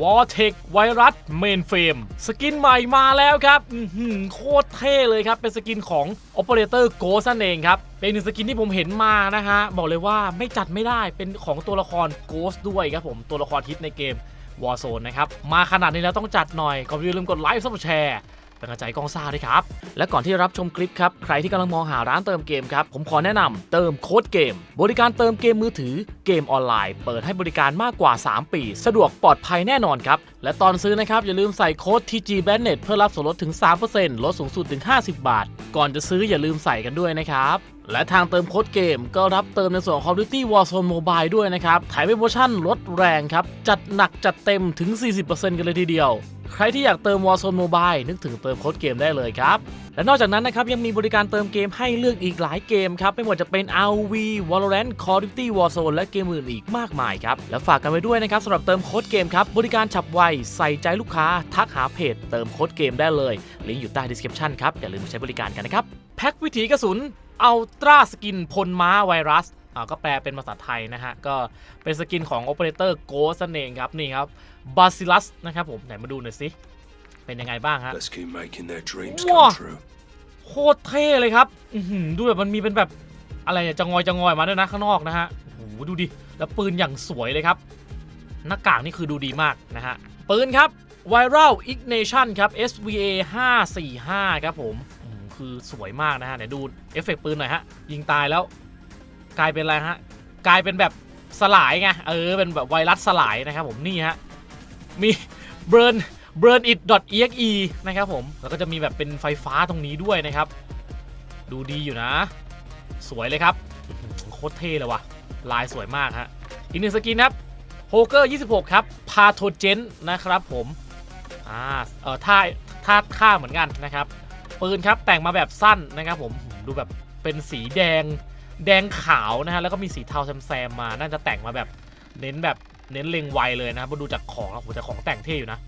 วอเทคไวรัสเมนเฟมสกินใหม่มาแล้วครับโคตรเท่เลยครับ เป็นสกินของ Operator Ghost นั่นเองครับ เป็นหนึ่งสกินที่ผมเห็นมานะฮะ บอกเลยว่าไม่จัดไม่ได้เป็นของตัวละคร Ghost ด้วยครับผมตัวละครฮิตในเกม Warzone นะครับ มาขนาดนี้แล้วต้องจัดหน่อยก็อย่าลืมกดไลค์ซับแชร์ เป็นกำลังใจกองซ่าด้วยครับ และก่อนที่รับชมคลิปครับ ใครที่กำลังมองหาร้านเติมเกมครับ ผมขอแนะนำเติมโค้ดเกม บริการเติมเกมมือถือเกมออนไลน์ เปิดให้บริการมากกว่า 3 ปี สะดวกปลอดภัยแน่นอนครับ และตอนซื้อนะครับ อย่าลืมใส่โค้ด TG BANNET เพื่อรับส่วนลดถึง 3%ลดสูงสุดถึง 50 บาท ก่อนจะซื้ออย่าลืมใส่กันด้วยนะครับ และทางเติมโค้ดเกมก็รับเติมในส่วนของ Call of Duty Warzone Mobile ด้วยนะครับแถมเป็นโปรโมชั่นลดแรงครับ จัดหนักจัดเต็มถึง 40%กันเลยทีเดียว ใครที่อยากเติม Warzone Mobile นึกถึงเติมโค้ดเกมได้เลยครับ และนอกจากนั้นนะครับ ยังมีบริการเติมเกมให้เลือกอีกหลายเกมครับ ไม่ว่าจะเป็น RV Valorant Call of Duty Warzone และเกมอื่นอีกมากมายครับ และฝากกันไว้ด้วยนะครับสำหรับเติมโค้ดเกมครับบริการฉับไวใส่ใจลูกค้าทักหาเพจเติมโค้ดเกมได้เลยลิงก์อยู่ใต้ description ครับอย่าลืมใช้บริการกันนะครับแพ็ควิถีกระสุน อัลตราสกินพลม้าไวรัสอ่าก็แปลเป็นภาษาไทยนะฮะ ก็เป็นสกินของ Operator Ghost นั่นเองครับ นี่ครับ Bacillus นะครับผม ไหนมาดูหน่อยสิ เป็นยังไงบ้างฮะ Let's keep making their dreams Whoa. come true. โคตรเท่เลยครับอื้อหือดูแบบมันมีเป็นแบบอะไรเนี่ยจะงอยจะงอยมาด้วยนะข้างนอกนะฮะโอ้โหดูดิ แล้วปืนอย่างสวยเลยครับ หน้ากากนี่คือดูดีมากนะฮะ ปืนครับ Viral Ignition ครับ SVA 545 ครับผมอืม คือสวยมากนะฮะไหนดูเอฟเฟกต์ปืนหน่อยฮะยิงตายแล้ว กลายเป็นอะไรฮะกลายเป็นแบบสลายไงเออเป็นแบบไวรัสสลายนะครับผมนี่ฮะมี burn burn it exe นะครับผมแล้วก็จะมีแบบเป็นไฟฟ้าตรงนี้ด้วยนะครับ ดูดีอยู่นะ สวยเลยครับโคตรเท่เลยว่ะลายสวยมากฮะอีกหนึ่งสกินครับโฮเกอร์ 26 ครับ พาโทเจนนะครับผม อ่า เออท่าท่าท่าเหมือนกันนะครับ ปืนครับแต่งมาแบบสั้นนะครับผมดูแบบเป็นสีแดงแดงขาวนะฮะแล้วก็มีสีเทาแซมๆมา น่าจะแต่งมาแบบเน้นแบบเน้นเล็งไวเลยนะครับมาดูจากของแล้โหแต่ของแต่งเท่อยู่นะ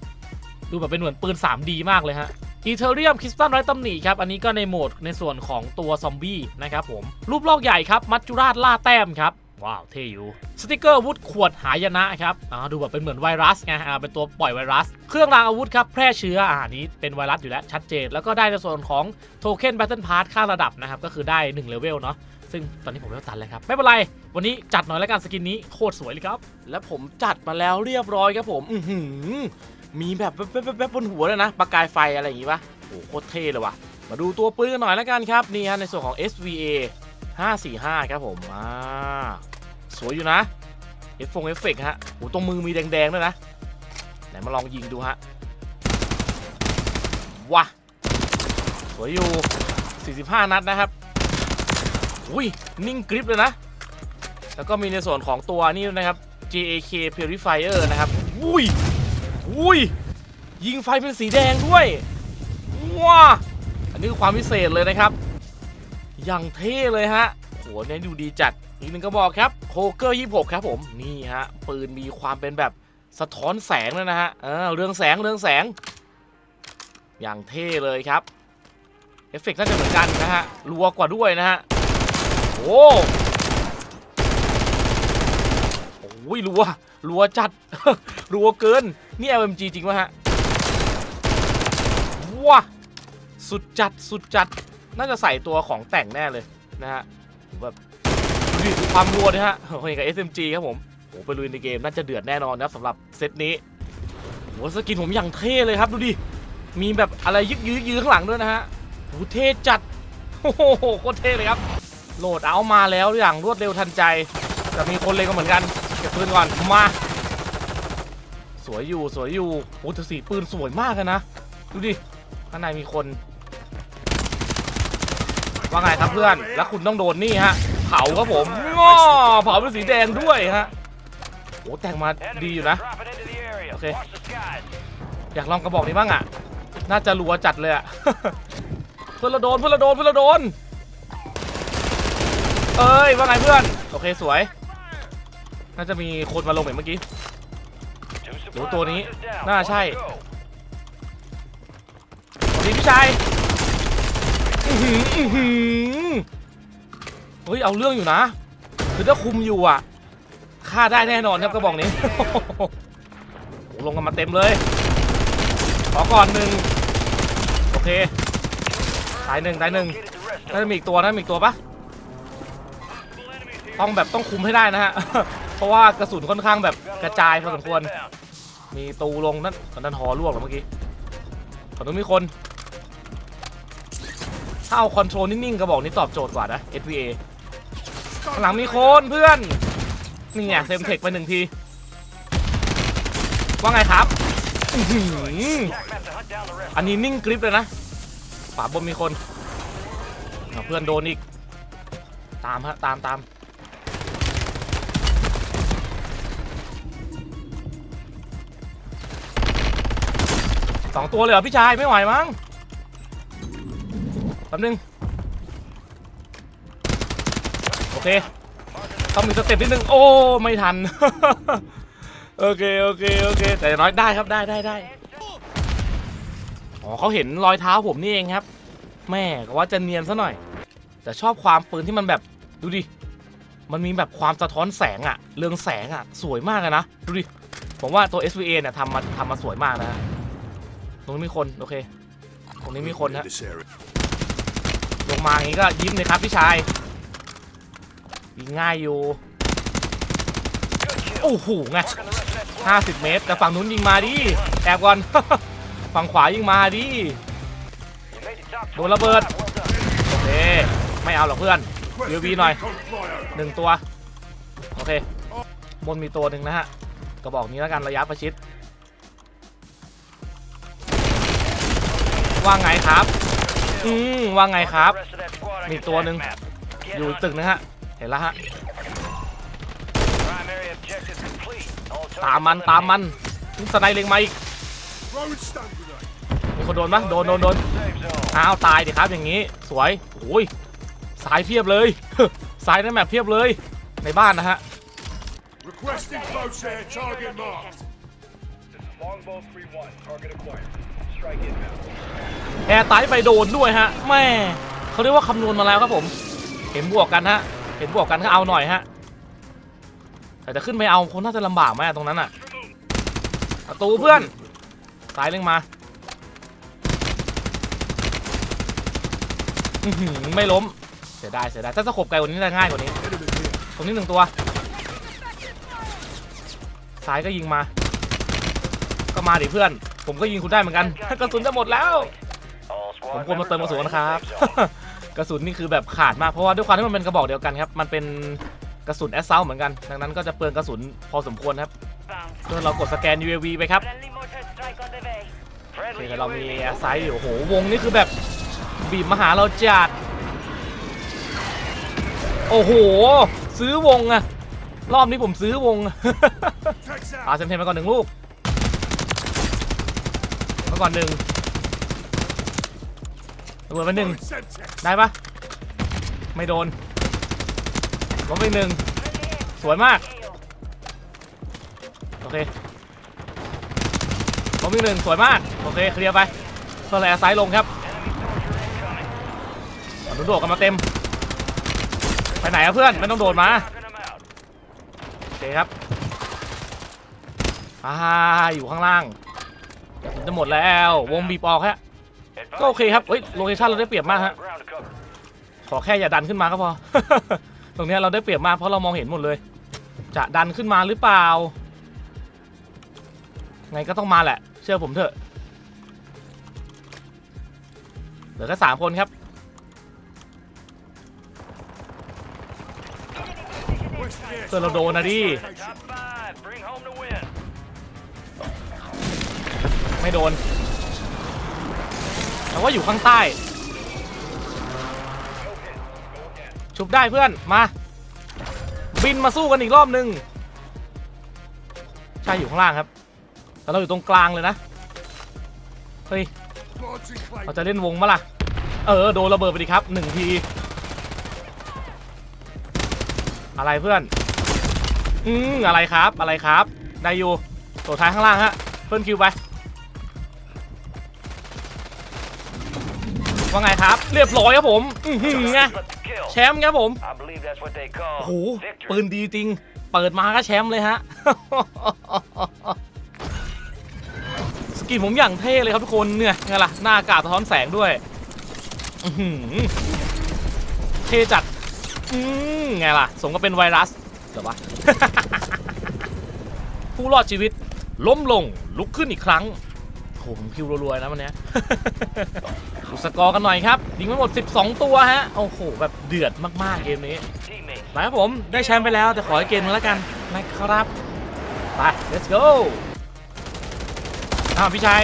ดูแบบเป็นเหมือนปืน 3D มากเลยฮะอีเทเรียมคริสตัลไร้ตำหนิครับ อันนี้ก็ในโหมดในส่วนของตัวซอมบี้นะครับผม รูปลอกใหญ่ครับ มัจจุราชล่าแต้มครับ ว้าวเท่อยู่สติกเกอร์อาวุธขวดหายนะครับอ่าดูแบบเป็นเหมือนไวรัสไงอ่าเป็นตัวปล่อยไวรัส เครื่องรางอาวุธครับแพร่เชื้ออ่านี้เป็นไวรัสอยู่แล้วชัดเจน แล้วก็ได้ในส่วนของโทเค็นแบตเทิลพาร์ทค่าระดับนะครับก็คือได้1เลเวลเนาะซึ่งตอนนี้ผมไม่ตันเลยครับ ไม่เป็นไร วันนี้จัดหน่อยแล้วกันสกินนี้โคตรสวยเลยครับ และผมจัดมาแล้วเรียบร้อยครับผมอือหือมีแบบแว๊บๆบนหัวเลยนะ ประกายไฟอะไรอย่างงี้ปะโอ้โหโคตรเท่เลยว่ะมาดูตัวปืนกันหน่อยแล้วกันครับนี่ฮะในส่วนของ SVA 545 ครับผม อ่า สวยอยู่นะ เอฟฟงเอฟเฟกต์ฮะโอ้ตรงมือมีแดงๆด้วยนะ ไหนมาลองยิงดูฮะ ว้าสวยอยู่ 45 นัดนะครับ อุ้ย นิ่งกริปเลยนะ แล้วก็มีในส่วนของตัวนี่นะครับ JAK Purifier นะครับ อุ้ย อุ้ย ยิงไฟเป็นสีแดงด้วย ว้าอันนี้คือความพิเศษเลยนะครับ อย่างเท่เลยฮะโหเนี่ยดูดีจัด อีกหนึ่งกระบอกครับโคเกอร์26ครับผม นี่ฮะ ปืนมีความเป็นแบบสะท้อนแสงเลยนะฮะ เออเรืองแสงเรืองแสง อย่างเท่เลยครับ เอฟเฟกต์น่าจะเหมือนกันนะฮะ รัวกว่าด้วยนะฮะ โอ้โอ้ยรัว รัวจัด รัวเกิน นี่ LMG จริงวะฮะว้าสุดจัด สุดจัด น่าจะใส่ตัวของแต่งแน่เลยนะฮะแบบดูดิดูความรัวนะฮะโอ้ยกับ SMG ครับผมโอ้ไปลุยในเกมน่าจะเดือดแน่นอนนะครับสำหรับเซตนี้โหสกินผมอย่างเท่เลยครับดูดิมีแบบอะไรยึกยือยือข้างหลังด้วยนะฮะโหเท่จัดโอ้โหโคตรเท่เลยครับ โหลดเอามาแล้วอย่างรวดเร็วทันใจแต่มีคนเล็งก็เหมือนกันเก็บปืนก่อนมาสวยอยู่สวยอยู่โอ้แต่สีปืนสวยมากเลยนะ ดูดิข้างในมีคน ว่าไงครับเพื่อน แล้วคุณต้องโดนนี่ฮะ เผาครับผมง้อเผาเป็นสีแดงด้วยฮะโอ้แต่งมาดีอยู่นะ โอเค อยากลองกระบอกนี้บ้างอะ น่าจะรัวจัดเลยอะ เพื่อนเราโดน เพื่อนเราโดน เพื่อนเราโดน เอ้ย ว่าไงเพื่อน โอเคสวย น่าจะมีคนมาลงเหมือนเมื่อกี้หรือตัวนี้ น่าใช่สวัสดีพี่ชาย หืออื้อหือเฮ้ยเอาเรื่องอยู่นะ คือถ้าคุมอยู่อะฆ่าได้แน่นอนครับกระบอกนี้ โอ้ลงกันมาเต็มเลย ขอก่อนหนึ่งโอเคตายหนึ่งตายหนึ่งน่าจะมีอีกตัวนะมีอีกตัวปะต้องแบบต้องคุมให้ได้นะฮะ เพราะว่ากระสุนค่อนข้างแบบกระจายพอสมควร มีตูลงนั่นตอนนั้นหอลวกเหรอเมื่อกี้ฝั่งนู้นมีคน ถ้าเอาคอนโทรลนิ่งๆกระบอกนี้ตอบโจทย์กว่านะ SVA หลังมีคนเพื่อน นี่ไงเซมเทคไปหนึ่งที ว่าไงครับ อื้อหืออันนี้นิ่งกริปเลยนะฝาบนมีคนอะเพื่อนโดนอีก ตามฮะ ตามตามสองตัวเลยเหรอพี่ชายไม่ไหวมั้ง แป๊บนึง โอเคต้องมีสเต็ปนิดนึง โอ้ ไม่ทัน โอเค โอเค โอเค แต่น้อยได้ครับ ได้ได้ได้ อ๋อเขาเห็นรอยเท้าผมนี่เองครับ แม่ก็ว่าจะเนียนซะหน่อย แต่ชอบความปืนที่มันแบบ ดูดิ มันมีแบบความสะท้อนแสงอะเรืองแสงอะสวยมากเลยนะ ดูดิ ผมว่าตัว SVA เนี่ยทำมาทำมาสวยมากนะ ตรงนี้มีคน โอเค ตรงนี้มีคนฮะ ลงมาอย่างนี้ก็ยิ้มเลยครับพี่ชายยิงง่ายอยู่ โอ้โหไง Marking the rest of that squad. 50เมตร แต่ฝั่งนู้นยิงมาดิแอบก่อน ฝั่งขวายิงมาดิโดนระเบิดโอเคไม่เอาหรอกเพื่อน Requesting UAV หน่อยหนึ่งตัว โอเคบนมีตัวหนึ่งนะฮะกระบอกนี้แล้วกันระยะประชิดว่าไงครับ อืมว่าไงครับ มีตัวหนึ่งอยู่ตึกนะฮะ เห็นแล้วฮะ ตามมันตามมัน eliminated. นี่สไนเล็งมาอีกมีคนโดนปะโดนโดนโดนอ้าวตายดิครับอย่างนี้ สวยโอ้ยสายเพียบเลย สายในแมปเพียบเลย ในบ้านนะฮะ แอร์ไตไปโดนด้วยฮะแม่เขาเรียกว่าคำนวณมาแล้วครับผม เห็นบวกกันฮะ เห็นบวกกันก็เอาหน่อยฮะ แต่จะขึ้นไปเอาคงน่าจะลำบากไหมตรงนั้นอะประตูเพื่อนสายเร่งมาไม่ล้ม เสียดายเสียดายถ้าสะขบไกลกว่านี้จะง่ายกว่านี้ตรงนี้หนึ่งตัวซ้ายก็ยิงมา ก็มาดิเพื่อน ผมก็ยิงคุณได้เหมือนกัน กระสุนจะหมดแล้ว ผมควรมาเติมกระสุนนะครับ กระสุนนี่คือแบบขาดมาก เพราะว่าด้วยความที่มันเป็นกระบอกเดียวกันครับ มันเป็นกระสุนแอสซัลเหมือนกัน ดังนั้นก็จะเปลืองกระสุนพอสมควรครับเพื่อเรากดสแกน UAV ไปครับโอเคเรามีแอร์ไซด์อยู่โอ้โห วงนี่คือแบบบีบมาหาเราจัด โอ้โห ซื้อวงอะรอบนี้ผมซื้อวง Takes ปาเซมเทนไปก่อนหนึ่งลูก ก่อนหนึ่งระเบิดไปหนึ่งได้ปะไม่โดนล้มไปหนึ่งสวยมาก โอเคล้มอีกหนึ่งสวยมาก โอเค เคลียร์ไปเพื่อแลซ้ายลงครับหนุนโดดกันมาเต็ม ไปไหนอะเพื่อน ไม่ต้องโดดมา โอเคครับอ่าอยู่ข้างล่าง กระสุนจะหมดแล้ว วงบีบออกฮะ ก็โอเคครับเฮ้ยโลเคชั่นเราได้เปรียบมากฮะ ขอแค่อย่าดันขึ้นมาก็พอ ตรงนี้เราได้เปรียบมากเพราะเรามองเห็นหมดเลย จะดันขึ้นมาหรือเปล่า ไงก็ต้องมาแหละ เชื่อผมเถอะเหลือแค่สามคนครับเพื่อนเราโดนนะดิ ไม่โดนแต่ว่าอยู่ข้างใต้ ชุบได้เพื่อนมา บินมาสู้กันอีกรอบนึงใช่อยู่ข้างล่างครับ แต่เราอยู่ตรงกลางเลยนะ เฮ้ย เราจะเล่นวงมะล่ะ เออ โดนระเบิดไปดิครับหนึ่งที อะไรเพื่อน อืมอะไรครับ อะไรครับ ได้อยู่ตัวท้ายข้างล่างฮะ เพื่อนคิวไป ว่าไงครับ เรียบร้อยครับผม อือหือไงแชมป์ครับผมโอ้โหปืนดีจริง เปิดมาก็แชมป์เลยฮะ สกินผมอย่างเท่เลยครับทุกคนเนี่ยไงล่ะ หน้าอากาศสะท้อนแสงด้วยอืเท่จัดอืมไงล่ะ สมกับเป็นไวรัสเหรอวะผู้รอดชีวิต ล้มลงลุกขึ้นอีกครั้ง ผมคิวรัวๆนะวันนี้ดูสกอร์กันหน่อยครับยิงไปหมด 12 ตัวฮะโอ้โหแบบเดือดมากๆเกมนี้มาครับผมได้แชมป์ไปแล้วแต่ขอให้เกมนึงแล้วกันนะครับไป let's go อ้าวพี่ชาย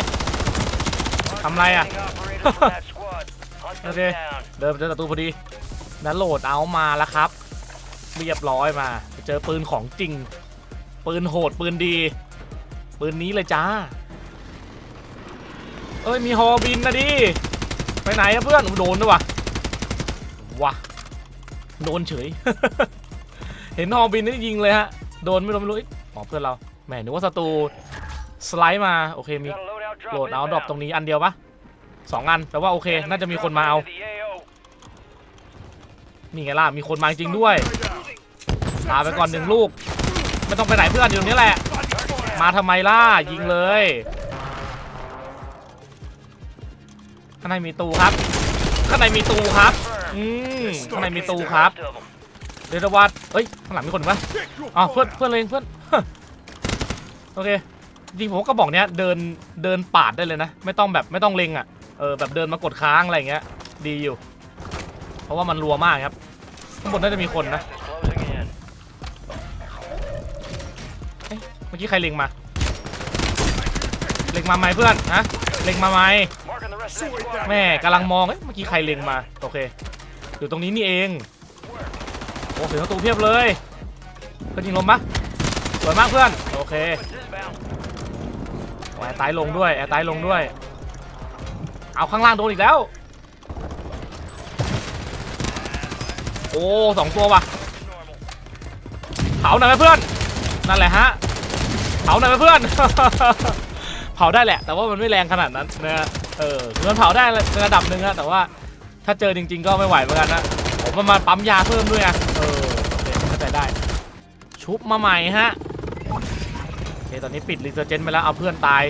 ทำไรอะ Operators from that squad. Hunt them Okay. down. เดินเจอศัตรูพอดีนั้นโหลดเอามาแล้วครับ เรียบร้อยมา เจอปืนของจริง ปืนโหดปืนดี ปืนนี้เลยจ้า เอ้ยมีฮอบินนะดิ ไปไหนอะเพื่อนโดนด้วยวะวะโดนเฉย เห็นฮอบินนี่ยิงเลยฮะ โดนไม่โดนไม่รู้อ๋อเพื่อนเรา แหมนึกว่าศัตรูสไลด์มา โอเคมีโหลดเอาดรอปตรงนี้อันเดียวปะสองอันแปลว่าโอเค น่าจะมีคนมาเอา นี่ไงล่ะ มีคนมาจริงด้วยพาไปก่อนหนึ่งลูก ไม่ต้องไปไหนเพื่อนอยู่ตรงนี้แหละ มาทำไมล่ะ ยิงเลย ข้างในมีตูครับ ข้างในมีตูครับ อืมข้างในมีตูครับ Most of 'em. เดยววัดเอ้ย ข้างหลังมีคนปะ Pick your อ๋อเพื่อน fire. เพื่อนเลยเพื่อน โอเค จริงผมว่ากระบอกเนี้ยเดินเดินปาดได้เลยนะ ไม่ต้องแบบไม่ต้องเล็งอะ เออแบบเดินมากดค้างอะไรอย่างเงี้ย ดีอยู่ เพราะว่ามันรัวมากครับ ข้างบนน่าจะมีคนนะ Gas is closing in. เมื่อกี้ใครเล็งมา เล็งมาไหมเพื่อน ฮะ เล็งมาไหม แม่กำลังมองเอ๊ะเมื่อกี้ใครเล็งมาโอเคอยู่ตรงนี้นี่เองโอ้เสียงประตูเพียบเลยเพื่อนยิงลมปะสวยมากเพื่อนโอเคแอร์ไตายลงด้วยแอร์ไตายลงด้วย เอาข้างล่างโดนอีกแล้ว โอ้สองตัวว่ะเผาหน่อยไหมเพื่อนนั่นแหละฮะเผาหน่อยไหมเพื่อน เผาได้แหละ แต่ว่ามันไม่แรงขนาดนั้นนะฮะ เออคือมันเผาได้ระดับหนึ่งอะแต่ว่าถ้าเจอจริง ๆ ก็ไม่ไหวเหมือนกันนะผมมันมาปั๊มยาเพิ่มด้วยอะเออเข้าใจได้ ชุบมาใหม่ฮะโอเคตอนนี้ปิดรีเซอร์เจนไปแล้วเอาเพื่อนตาย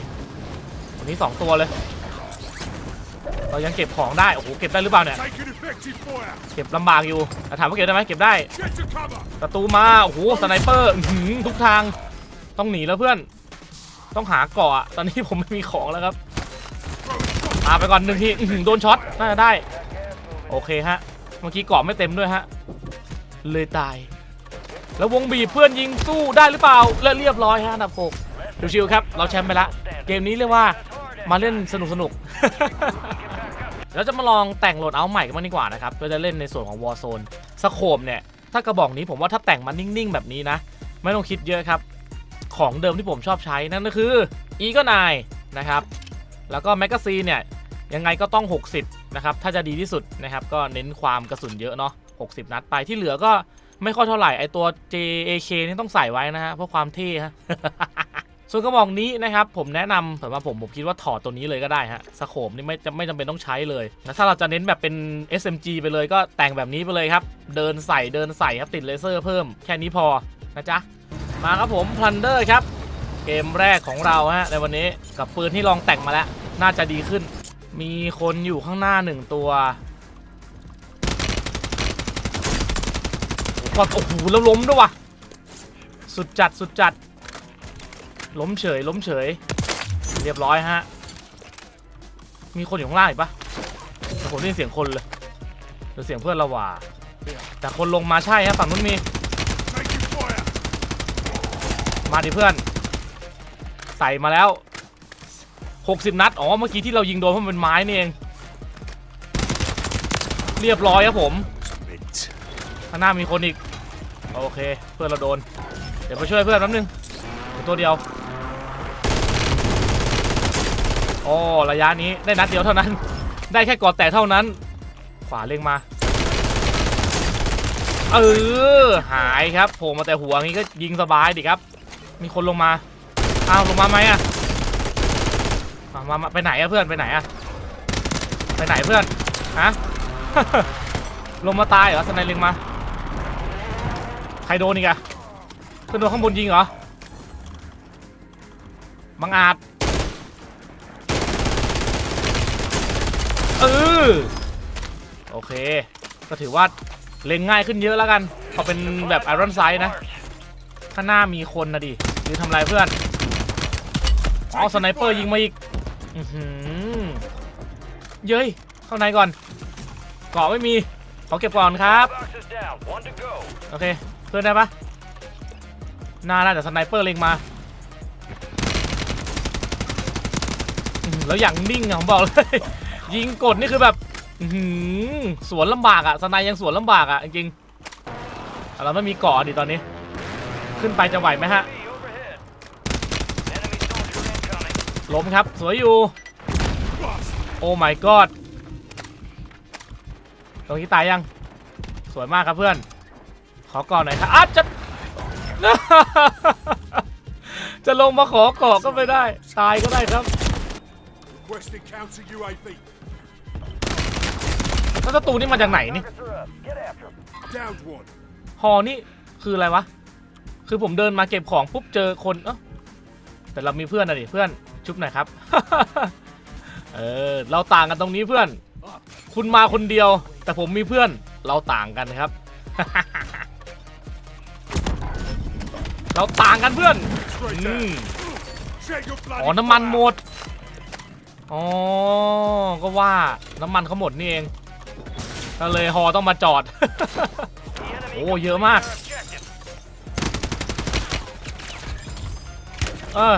วันนี้2ตัวเลย เรายังเก็บของได้โอ้โหเก็บได้หรือเปล่าเนี่ยเก็บลำบากอยู่แต่ถามว่าเก็บได้ไหมเก็บได้ Get to cover. ศัตรูมาโอ้โหสไนเปอร์ทุกทางต้องหนีแล้วเพื่อน ต้องหาเกาะตอนนี้ผมไม่มีของแล้วครับ มาไปก่อนหนึ่งทีโดนช็อตน่าจะได้ โอเคฮะ เมื่อกี้เกาะไม่เต็มด้วยฮะ เลยตาย แล้ววงบีเพื่อนยิงสู้ได้หรือเปล่า และเรียบร้อยฮะอันดับหกดูชิวครับ เราแชมป์ไปละ เกมนี้เรียกว่ามาเล่นสนุกสนุกๆแล้วจะมาลองแต่งโหลดเอาใหม่กันบ้างดีกว่านะครับเพื่อจะเล่นในส่วนของ Warzone สโคมเนี่ย ถ้ากระบอกนี้ผมว่าถ้าแต่งมานิ่งๆ แบบนี้นะ ไม่ต้องคิดเยอะครับ ของเดิมที่ผมชอบใช้นั่นก็คือ e g o 9นะครับ แล้วก็แมกกาซีนเนี่ย ยังไงก็ต้อง 60 นะครับ ถ้าจะดีที่สุดนะครับ ก็เน้นความกระสุนเยอะเนาะ60 นัดไปที่เหลือก็ไม่ค่อยเท่าไหร่ ไอตัว JAK นี่ต้องใส่ไว้นะฮะ เพื่อความเท่ฮะ ส่วนกระบอกนี้นะครับ ผมแนะนำสำหรับผมผมคิดว่าถอดตัวนี้เลยก็ได้ฮะสโคมนี่ไม่จะไม่จำเป็นต้องใช้เลยนะถ้าเราจะเน้นแบบเป็น SMG ไปเลยก็แต่งแบบนี้ไปเลยครับ เดินใส่เดินใส่ครับติดเลเซอร์เพิ่มแค่นี้พอนะจ๊ะมาครับผม Plunder ครับเกมแรกของเราฮะในวันนี้กับปืนที่ลองแต่งมาแล้ว น่าจะดีขึ้น มีคนอยู่ข้างหน้าหนึ่งตัวโอ้โหโอ้โหแล้วล้มด้วยวะสุดจัดสุดจัด ล้มเฉยล้มเฉย เรียบร้อยฮะ มีคนอยู่ข้างล่างอีกปะแต่ผมได้ยินเสียงคนเลยหรือเสียงเพื่อนเราว่าแต่คนลงมาใช่ฮะฝั่งนู้นมี มาดิเพื่อน ใส่มาแล้ว 60 นัด อ๋อ เมื่อกี้ที่เรายิงโดนเพราะมันเป็นไม้นี่เอง เรียบร้อยครับผมข้างหน้ามีคนอีก โอเค เพื่อนเราโดน เดี๋ยวไปช่วยเพื่อนแป๊บนึง ตัวเดียวโอ้ระยะนี้ได้นัดเดียวเท่านั้น ได้แค่กอดแตกเท่านั้น ขวาเล็งมา เออ หายครับโผล่มาแต่หัวงี้ก็ยิงสบายดิครับ มีคนลงมา อ้าวลงมาไหมอะ่ะ มามาไปไหนอะเพื่อนไปไหนอะไปไหนเพื่อนฮะ ลงมาตายเหรอสไนเล็งมา ใครโดนอีกอะเพื่อนโดนข้างบนยิงเหรอบังอาจเออโอเค ก็ถือว่าเล็งง่ายขึ้นเยอะแล้วกันพอเป็นแบบไอรอนไซด์นะ ข้างหน้ามีคนนะดิหรือทำอะไรเพื่อน อ๋อสไนเปอร์ยิงมาอีก เย้ย เข้าในก่อนเกาะไม่มี ขอเก็บก่อนครับ โอเค เพื่อนได้ปะน่าน่าจะสไนเปอร์เล็งมา แล้วอย่างนิ่งอะผมบอกเลย ยิงกดนี่คือแบบสวนลำบากอะสไนยังสวนลำบากอะจริงเราไม่มีเกาะดิตอนนี้ ขึ้นไปจะไหวไหมฮะ ล้มครับ สวยอยู่ Bust. โอ้ my god ตรงนี้ตายยัง สวยมากครับเพื่อน ขอก่อนหน่อยครับอาจจะ จะลงมาขอเกาะก็ไม่ได้ ตายก็ได้ครับ Requesting counter UAV. แล้วศัตรูนี่มาจากไหนนี่ Targets are up. Get after 'em. Downed one. ฮอนี่คืออะไรวะ คือผมเดินมาเก็บของปุ๊บเจอคน เอ้าแต่เรามีเพื่อนนะดิเพื่อน ชุบหน่อยครับ เออ เราต่างกันตรงนี้เพื่อน คุณมาคนเดียว แต่ผมมีเพื่อน เราต่างกันครับ เราต่างกันเพื่อนอืมอ๋อ น้ำมันหมด อ๋อ ก็ว่าน้ำมันเขาหมดนี่เอง ก็เลยฮอต้องมาจอด โอ้ เยอะมาก เออ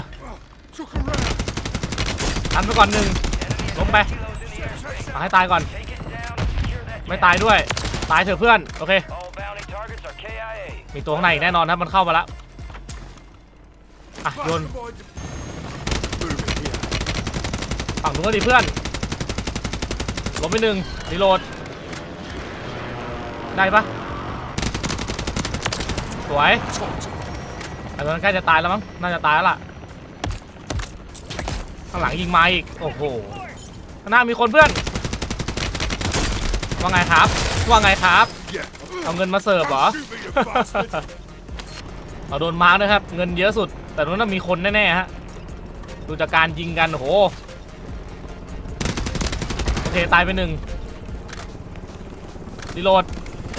ทันไปก่อนหนึ่ง Enemy Lốm bay. kilos in the airspace. เอาให้ตายก่อน ไม่ตายด้วย ตายเถอะเพื่อน โอเค มีตัวข้างในอีกแน่นอนครับมันเข้ามาแล้วอะโยนฝั่งนู้นก็ดีเพื่อนลบไปหนึ่งรีโหลด ได้ปะสวยแต่ตอนนั้นใกล้จะตายแล้วมั้ง น่าจะตายแล้วล่ะ ข้างหลังยิงมาอีก โอ้โห ข้างหน้ามีคนเพื่อน ว่าไงครับ ว่าไงครับ เอาเงินมาเสิร์ฟเหรอ เราโดนมาร์กนะครับ เงินเยอะสุด แต่นั้นนะมีคนแน่ๆฮะ ดูจากการยิงกัน โอ้โห โอเค ตายไปหนึ่งรีโหลด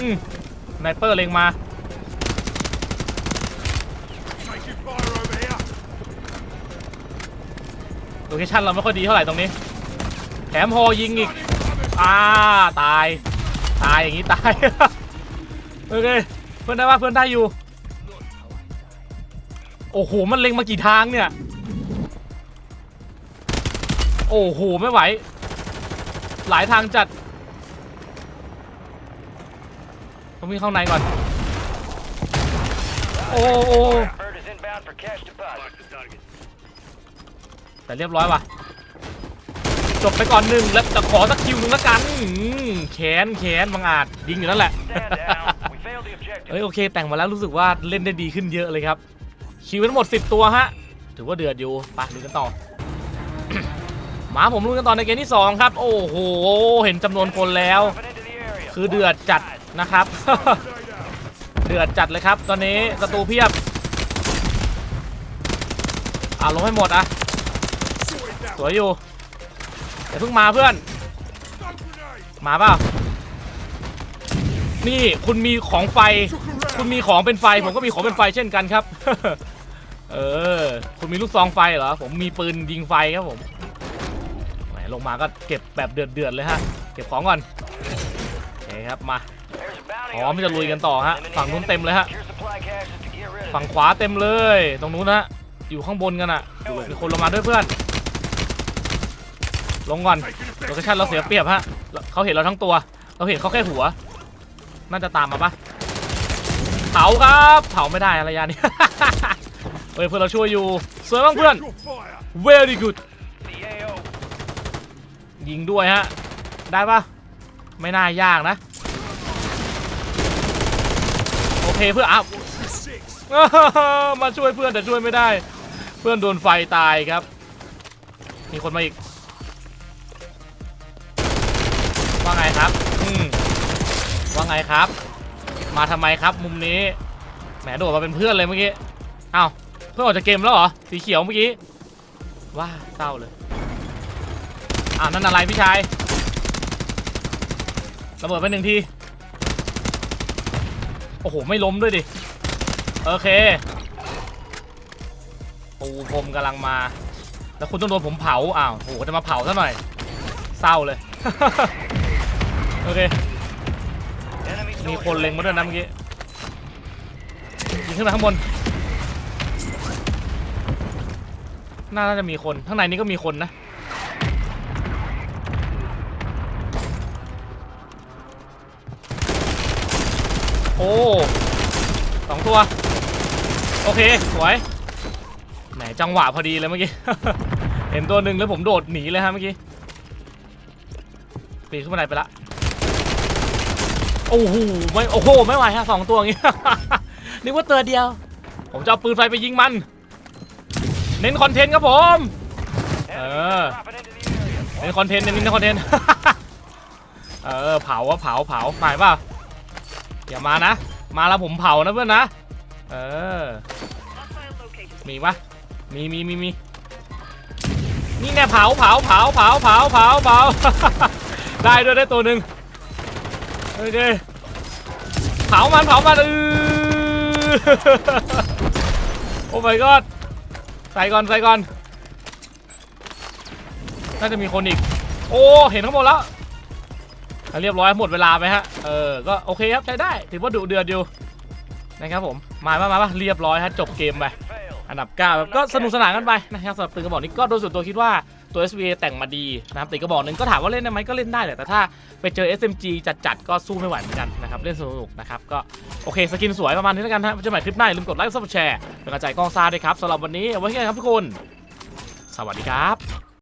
อืมไนเปอร์เล็งมา โลเคชั่นเราไม่ค่อยดีเท่าไหร่ตรงนี้ แถมโฮยิงอีกอ่าตาย ตายอย่างนี้ตาย โอเค เพื่อนได้ว่าเพื่อนได้อยู่ โอ้โห มันเล็งมากี่ทางเนี่ย โอ้โห ไม่ไหว หลายทางจัดต้องวิ่งเข้าในก่อน โอ้โอ้ แต่เรียบร้อยว่ะจบไปก่อนหนึ่งแล้วจะขอสักคิวหนึ่งละกันอืมแขนแขนบางอาจยิงอยู่นั่นแหละ Stand down. We failed the objective. เฮ้ยโอเค แต่งมาแล้วรู้สึกว่าเล่นได้ดีขึ้นเยอะเลยครับ คิวทั้งหมด 10 ตัวฮะ ถือว่าเดือดอยู่ไปลุยกันต่อ มาผมลุยกันต่อในเกมที่ 2 ครับ โอ้โห เห็นจำนวนคนแล้ว Dropping into the area. คือเดือดจัดนะครับ Grenade out. เดือดจัดเลยครับ ตอนนี้ศัตรูเพียบ อ่าลงให้หมดอะ Sorted that สวยอยู่อย่าเพิ่งมาเพื่อน มาเปล่านี่คุณมีของไฟ คุณมีของเป็นไฟ ผมก็มีของเป็นไฟเช่นกันครับ เออ คุณมีลูกซองไฟเหรอ ผมมีปืนยิงไฟครับผมแหมลงมาก็เก็บแบบเดือดเดือดๆเลยฮะ เก็บของก่อนโอเคครับมา There's a bounty อ๋อ on ไม่จะลุยกันต่อฮะ ฝั่งนู้นเต็มเลยฮะ ฝั่งขวาเต็มเลย ตรงนู้นฮะ อยู่ข้างบนกันอะมีคนลงมาด้วยเพื่อน ลงก่อนโลเคชั่นเราเสียเปรียบฮะเขาเห็นเราทั้งตัว เราเห็นเขาแค่หัว น่าจะตามมาปะเผาครับเผาไม่ได้ระยะนี้เฮ้ยเพื่อนเราช่วยอยู่สวยมากเพื่อน very good ยิงด้วยฮะ ได้ปะไม่น่ายากนะ โอเคเพื่อนอ้าวมาช่วยเพื่อนแต่ช่วยไม่ได้ เพื่อนโดนไฟตายครับ มีคนมาอีก ว่าไงครับ อืมว่าไงครับ มาทำไมครับมุมนี้ แหมโดดมาเป็นเพื่อนเลยเมื่อกี้อ้าวเพื่อนออกจากเกมแล้วเหรอ สีเขียวเมื่อกี้ ว้าเศร้าเลย อ้าวนั่นอะไรพี่ชาย ระเบิดไปหนึ่งที โอ้โห ไม่ล้มด้วยดิ โอเค ปูพรมกำลังมา แล้วคุณต้องโดนผมเผา อ้าวโหจะมาเผาซะหน่อย เศร้าเลย โอเค มีคนเล็งมาด้วยนะเมื่อกี้ ยิงขึ้นมาข้างบน น่าจะมีคน ข้างในนี้ก็มีคนนะ โอ้สองตัว โอเค สวย แหมจังหวะพอดีเลยเมื่อกี้ เห็นตัวหนึ่งแล้วผมโดดหนีเลยฮะเมื่อกี้ ปีนขึ้นบันไดไปละ โอ้โหไม่โอ้โหไม่ไหวฮะสองตัวอย่างงี้ นึกว่าตัวเดียว ผมจะเอาปืนไฟไปยิงมัน เน้นคอนเทนต์ครับผม Enemy Uh. dropping into the area. เน้นคอนเทนต์เน้นคอนเทนต์ เออเผาอะเผาเผาหมายป่ะอย่ามานะ มาแล้วผมเผานะเพื่อนนะ เออ มีปะมีมีมีมีนี่แน่เผาเผาเผาเผาเผาเผาเผาได้ด้วยได้ตัวหนึ่ง โอเคเผามันเผามันเออโอ้ my god ใส่ก่อนใส่ก่อน น่าจะมีคนอีก โอ้ เห็นข้างบนแล้ว เรียบร้อยหมดเวลาไปฮะ เออ ก็โอเคครับใช้ได้ ถือว่าดุเดือดอยู่นะครับผม มามามามาเรียบร้อยฮะจบเกมไป อันดับ9แบบก็สนุกสนานกันไปนะครับสำหรับปืนกระบอกนี้ก็โดยส่วนตัวคิดว่า ตัว SVA แต่งมาดีนะครับตีกระบอกหนึ่งก็ถามว่าเล่นได้ไหมก็เล่นได้แหละแต่ถ้าไปเจอ SMG จัดๆก็สู้ไม่ไหวเหมือนกันนะครับเล่นสนุกนะครับก็โอเคสกินสวยประมาณนี้แล้วกันฮะเจอใหม่คลิปหน้าอย่าลืมกดไลค์ซับแชร์เป็นกำลังใจกองซาด้วยครับสำหรับวันนี้เอาไว้แค่นี้ครับทุกคน สวัสดีครับ